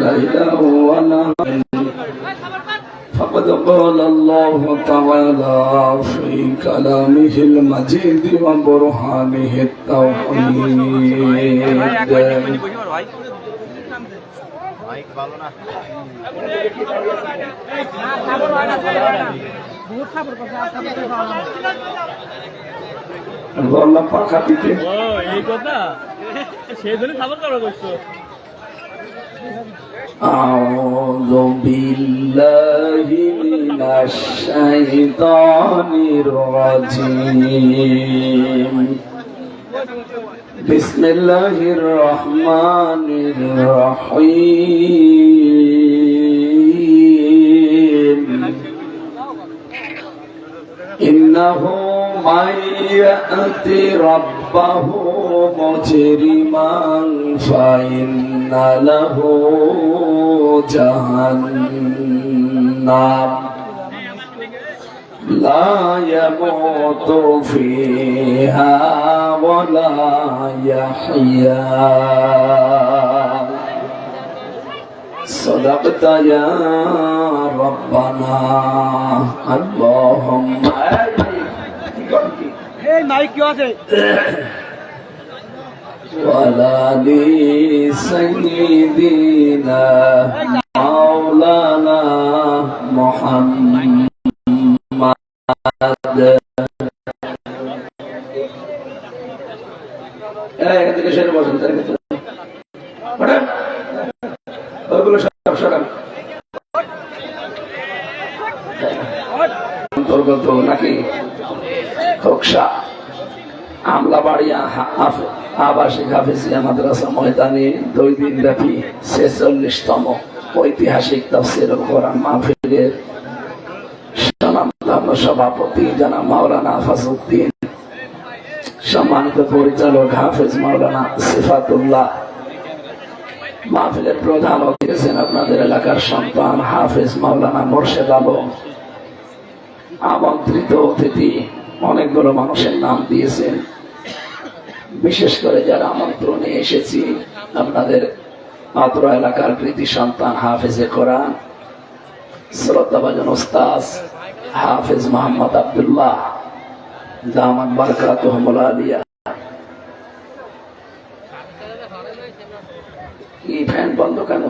ليلا ونهارا فقد قال الله تعالى في كلامه المجيد وبرهانه التوحيد বললাম পাখা দিতে ও এই কথা সেই জন্য খাবার করা করছো أعوذ بالله من الشيطان الرجيم بسم الله الرحمن الرحيم إنه من يأت ربه مجرما فإن له جهنم لا يموت فيها ولا يحيا صدقت يا ربنا اللهم এই মাইক কি আছে وعلى آل سيدنا مولانا محمد এই, এখান থেকে সেরে বসেন, তার ভিতরে। ওঠেন। ওইগুলো সব সরান। অন্তর্গত নাকি খোকসা আমলাবাড়িয়া আবাসিক হাফিজিয়া মাদ্রাসা ময়দানে দুই দিন ব্যাপী ছেচল্লিশতম ঐতিহাসিক তফসির কোরআন মাহফিলের সভাপতি জানা মাওলানা আফাজউদ্দিন। সম্মানিত পরিচালক হাফেজ মাওলানা সিফাতুল্লাহ। মাহফিলের প্রধান অতিথি আপনাদের এলাকার সন্তান হাফেজ মাওলানা মোর্শেদ আলম। আমন্ত্রিত অতিথি অনেকগুলো মানুষের নাম দিয়েছেন। বিশেষ করে যারা আমন্ত্রণে এসেছি, আপনাদের মাত্র এলাকার কৃতি সন্তান হাফেজে কোরআন, শ্রদ্ধাভাজন ওস্তাজ হাফেজ মোহাম্মদ আবদুল্লাহ দামান বারকাত আলিয়া। কি ফ্যান বন্ধ কেন?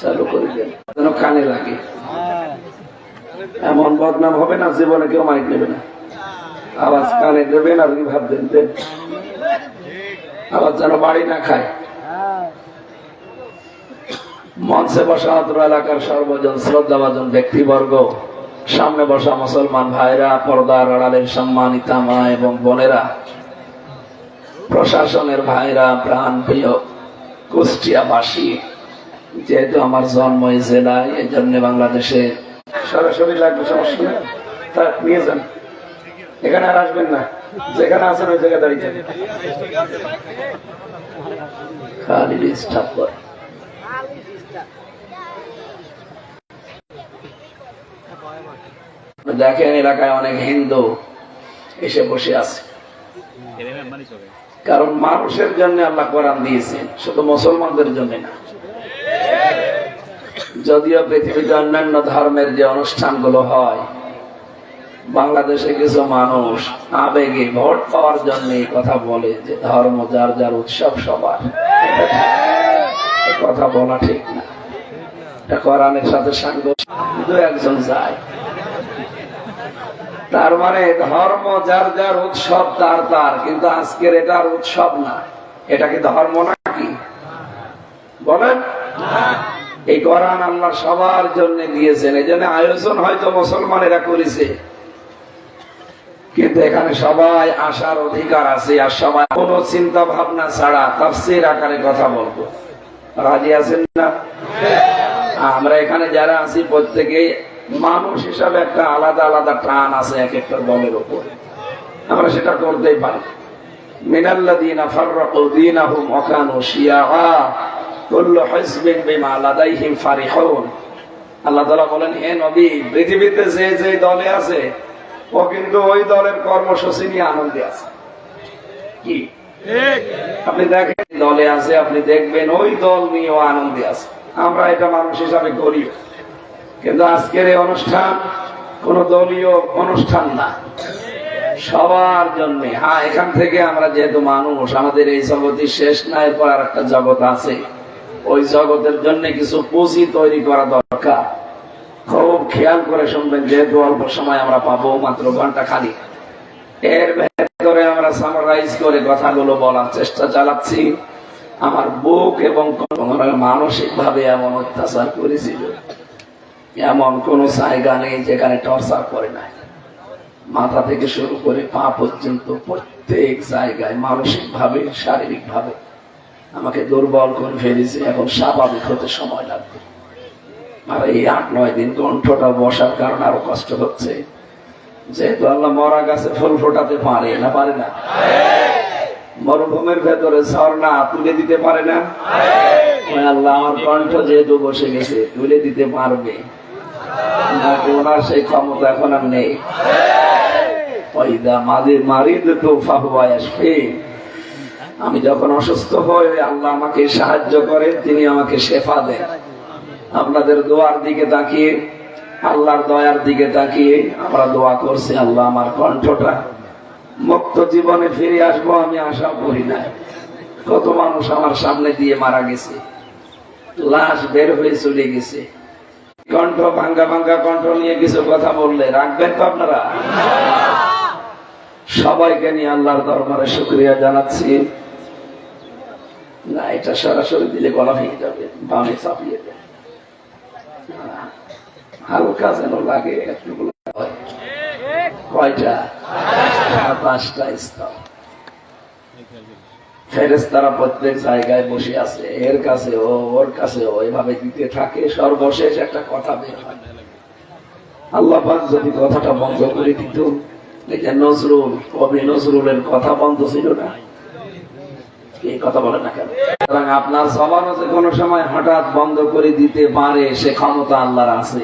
চালু করে দেন। কানে লাগে। এমন বদনাম হবে না জীবনে কেউ মাইক নেবে না। আওয়াজ কানে দেবেন রিভাব দেন দেন আওয়াজ যেন বাড়ি না খায়। মঞ্চে বসা অত্র এলাকার সর্বজন শ্রদ্ধাভাজন ব্যক্তিবর্গ, সামনে বসা মুসলমান ভাইরা, পর্দার আড়ালের সম্মানিতা মা এবং বোনেরা, প্রশাসনের ভাইরা প্রাণ প্রিয় কুষ্টিয়াবাসী, যেহেতু আমার জন্ম এই জেলায় এই জন্য বাংলাদেশে সরাসরি লাগবে সমস্যা নিয়ে যান। এখানে আর আসবেন না। যেখানে আছেন ওই জায়গায় দাঁড়িয়ে দেখেন এলাকায় অনেক হিন্দু এসে বসে আছে। কারণ মানুষের জন্য আল্লাহ কোরআন দিয়েছেন শুধু মুসলমানদের জন্য না। যদিও পৃথিবীতে অন্যান্য ধর্মের যে অনুষ্ঠানগুলো হয় বাংলাদেশে কিছু মানুষ আবেগে ভোট পাওয়ার জন্য এই কথা বলে যে ধর্ম যার যার উৎসব সবার। কথা বলা ঠিক না। এটা কোরআনের সাথে দু একজন যায়। তার মানে ধর্ম যার যার উৎসব তার তার, কিন্তু আজকের এটার উৎসব না। এটা কি ধর্ম নাকি? বলেন। এই কোরআন আল্লাহ সবার জন্য দিয়েছেন। এই জন্য আয়োজন হয়তো মুসলমানেরা করেছে। কিন্তু এখানে সবাই আসার অধিকার আছে, আর সবাই কোন চিন্তা ভাবনা ছাড়া তাফসির আকারে কথা বলব। রাজি আছেন না? আমরা এখানে যারা আছি প্রত্যেকেই মানুষ হিসাবে একটা আলাদা আলাদা টান আছে এক একটা দলের উপরে। আমরা সেটা করতেই পারি। মিনাল্লাযীনা ফাররাকু দীনাহুম ওয়া কানু শিয়াআ কুল্লু হিজবিন বিমা লাদাইহিম ফারিহুন। আল্লাহ তাআলা বলেন, হে নবী, পৃথিবীতে যে যে দলে আছে ও কিন্তু ওই দলের কর্মসূচি নিয়ে আনন্দে আছে। কি? আপনি দেখেন দলে আছে আপনি দেখবেন ওই দল নিয়েও আনন্দে আছে। আমরা এটা মানুষ হিসাবে করি কিন্তু আজকের এই অনুষ্ঠান কোন দলীয় অনুষ্ঠান না। সবার জন্য। হ্যাঁ এখান থেকে আমরা যেহেতু মানুষ আমাদের এই জগতের শেষ না এরপর আর একটা জগৎ আছে। ওই জগতের জন্য কিছু পুঁজি তৈরি করা দরকার। খুব খেয়াল করে শুনবেন, যেহেতু অল্প সময় আমরা পাবো, মাত্র ঘণ্টা খালি এর ভেতরে আমরা সামারাইজ করে কথাগুলো বলার চেষ্টা চালাচ্ছি। আমার বুক এবং মানসিক ভাবে এমন অত্যাচার করেছিল। এমন কোন জায়গা নেই যেখানে টর্চার করে নাই। মাথা থেকে শুরু করে পা পর্যন্ত প্রত্যেক জায়গায় মানসিক ভাবে শারীরিক ভাবে আমাকে দুর্বল করে ফেলেছে। এখন স্বাভাবিক হতে সময় লাগবে। আর এই আট, নয় দিন কণ্ঠটা বসার কারণে আরও কষ্ট হচ্ছে। যেহেতু আল্লাহ মরা গাছে ফুল ফোটাতে পারে না পারে না। মরুভূমির ভেতরে ঝর্ণা তুলে দিতে পারে না। আল্লাহ আমার কণ্ঠ যেহেতু বসে গেছে, তুলে দিতে পারবে। ওনার সেই ক্ষমতা এখন আর নেই। আমি যখন অসুস্থ হই, আল্লাহ আমাকে সাহায্য করেন, তিনি আমাকে শেফা দেন। আপনাদের দোয়ার দিকে তাকিয়ে, আল্লাহর দয়ার দিকে তাকিয়ে আমরা দোয়া করছি, আল্লাহ আমার কণ্ঠটা মুক্ত জীবনে ফিরে আসব, আমি আশা করি না। কত মানুষ আমার সামনে দিয়ে মারা গেছে। লাশ বের হয়ে চলে গেছে। কণ্ঠ ভাঙ্গা ভাঙ্গা কণ্ঠ নিয়ে কিছু কথা বললে, রাখবেন তো আপনারা? সবাইকে নিয়ে আল্লাহর দরবারে শুক্রিয়া জানাচ্ছি। না, এটা সরাসরি দিলে গলা ভেঙে যাবে, বামে চাপিয়ে দেয় হালকা যেন লাগে একটু কয়টা? পাঁচটা স্তর ফেরেস্তারা প্রত্যেক জায়গায় বসে আছে, এর কাছে ও ওর কাছে ও, এভাবে দিতে থাকে, সর্বশেষ একটা কথা বের হয়। আল্লাহ যদি কথাটা বন্ধ করে দিত নজরুল, কবি নজরুলের কথা বন্ধ ছিল না? আপনার সময় হঠাৎ বন্ধ করে দিতে পারে সে ক্ষমতা আল্লাহর আছে।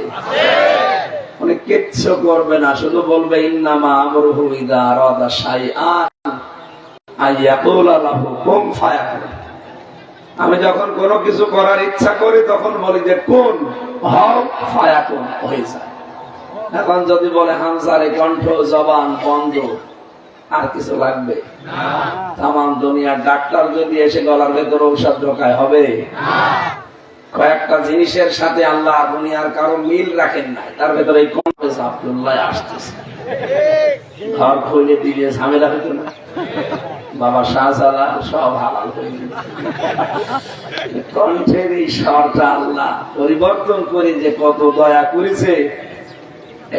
কিচ্ছু করবে না, শুধু বলবে, ইন্নামা আমি যখন কোনো কিছু করার ইচ্ছা করি, তখন বলি যে, কোন হয়ে যায়। এখন যদি বলে হামসারে কণ্ঠ জবান বন্ধ। আর কিছু লাগবে? তাম দুনিয়ার ডাক্তার যদি এসে গলার ভেতরে ঔষধ ঢোকায়, হবে? কয়েকটা জিনিসের সাথে আল্লাহ দুনিয়ার কারও মিল রাখেন নাই। তার ভেতরে এই আসতেছে। ঘর খুলে দিলে ঝামেলা হতো না। বাবা শাহজালাল সব হালাল হয়ে কণ্ঠের এই স্বরটা আল্লাহ পরিবর্তন করে যে কত দয়া করেছে।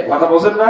কথা বলছেন না?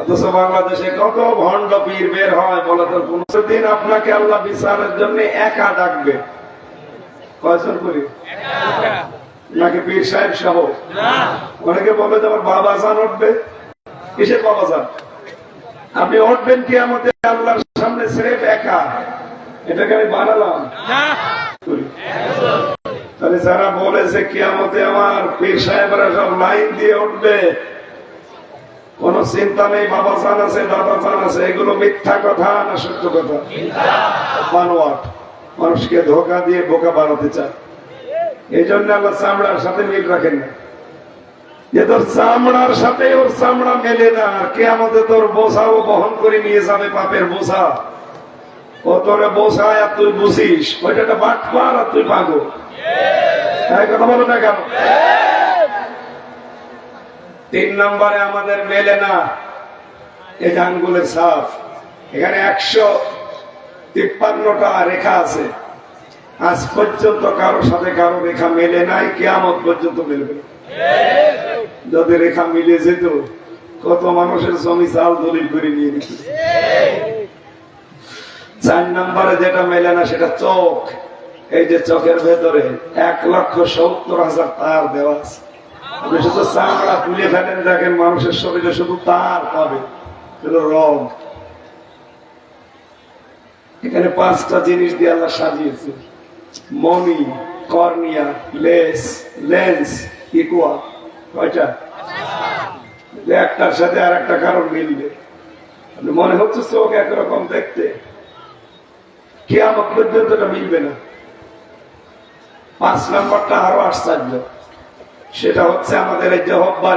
অথচ বাংলাদেশে কত ভণ্ড পীর বের হয় বলে আপনাকে আল্লাহ বিচারের জন্য একা ডাকবে। কয়জন করি নাকি পীর সাহেব সহ? অনেকে বলে যে আমার বাবা জান উঠবে। বাবা জান আপনি উঠবেন কি আমাদের আল্লাহর সামনে স্রেফ একা। এটাকে আমি বানালাম। তাহলে যারা বলেছে কিয়ামতে আমার পীর সাহেবরা সব লাইন দিয়ে উঠবে কোন চিন্তা নেই, বাবা চান আছে, দাদা চান আছে, এগুলো মিথ্যা কথা না সত্য কথা? বানোয়াট মানুষকে ধোকা দিয়ে বোকা বানাতে চায়। এই জন্য আল্লাহ চামড়ার সাথে মিল রাখেন না। যে তোর চামড়ার সাথে ওর চামড়া মেলে না কে আমাদের তোর বোঝাও বহন করে নিয়ে যাবে পাপের বোঝা। ও তোরে বোঝায় আর তুই বুঝিস, ওইটা একটা বাট পার আর তুই পাগো কথা বলো না কেন? তিন নম্বরে আমাদের মেলে না। এই ধানগুলো সাফ। এখানে একশো তিপ্পান্নটা রেখা আছে। আজ পর্যন্ত কারোর সাথে কারও রেখা মেলে নাই, কেয়ামত পর্যন্ত মেলবে। যদি রেখা মিলে যেত, কত মানুষের জমি চাল দলিল করে নিয়ে নিত। চার নম্বরে যেটা মেলে না, সেটা চোখ। এই যে চোখের ভেতরে এক লক্ষ সত্তর হাজার তার দেওয়া আছে। চামড়া তুলে ফেলেন দেখেন মানুষের শরীরে শুধু তার পাবে রং এখানে পাঁচটা জিনিস দিয়ে আল্লাহ সাজিয়েছে মনি কর্নিয়া, লেস, লেন্স, ইকুয়া, কয়টা? একটার সাথে আর একটা কারণ মিলবে। মনে হচ্ছে চোখ একরকম দেখতে। কেয়ামত পর্যন্ত মিলবে না। পাঁচ নম্বরটা আরও আশ্চর্য। সেটা হচ্ছে আমাদের এই জহব্বার